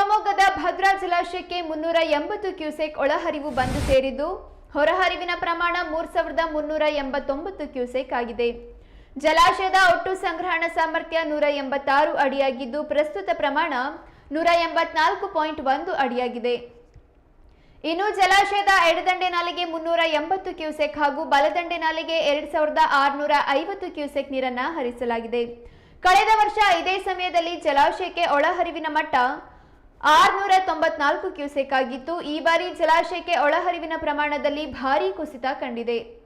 ಶಿವಮೊಗ್ಗದ ಭದ್ರಾ ಜಲಾಶಯಕ್ಕೆ ಮುನ್ನೂರ ಎಂಬತ್ತು ಕ್ಯೂಸೆಕ್ ಒಳಹರಿವು ಬಂದು ಸೇರಿದ್ದು, ಹೊರಹರಿವಿನ ಪ್ರಮಾಣ ಮೂರ್ ಸಾವಿರದ ಮುನ್ನೂರ ಎಂಬತ್ತೊಂಬತ್ತು ಕ್ಯೂಸೆಕ್ ಆಗಿದೆ. ಜಲಾಶಯದ ಒಟ್ಟು ಸಂಗ್ರಹಣ ಸಾಮರ್ಥ್ಯ ನೂರ ಎಂಬತ್ತಾರು ಅಡಿಯಾಗಿದ್ದು, ಪ್ರಸ್ತುತ ಪ್ರಮಾಣ ನೂರ ಎಂಬತ್ನಾಲ್ಕು ಪಾಯಿಂಟ್ ಒಂದು ಅಡಿಯಾಗಿದೆ. ಇನ್ನು ಜಲಾಶಯದ ಎಡದಂಡೆ ನಾಲೆಗೆ ಮುನ್ನೂರ ಎಂಬತ್ತು ಕ್ಯೂಸೆಕ್ ಹಾಗೂ ಬಲದಂಡೆ ನಾಲೆಗೆ ಎರಡ್ ಸಾವಿರದ ಆರುನೂರ ಐವತ್ತು ಕ್ಯೂಸೆಕ್ ನೀರನ್ನ ಹರಿಸಲಾಗಿದೆ. ಕಳೆದ ವರ್ಷ ಇದೇ ಸಮಯದಲ್ಲಿ ಜಲಾಶಯಕ್ಕೆ ಒಳಹರಿವಿನ ಮಟ್ಟ ಆರುನೂರ ತೊಂಬತ್ನಾಲ್ಕು ಕ್ಯೂಸೆಕ್ ಆಗಿತ್ತು. ಈ ಬಾರಿ ಜಲಾಶಯಕ್ಕೆ ಒಳಹರಿವಿನ ಪ್ರಮಾಣದಲ್ಲಿ ಭಾರೀ ಕುಸಿತ ಕಂಡಿದೆ.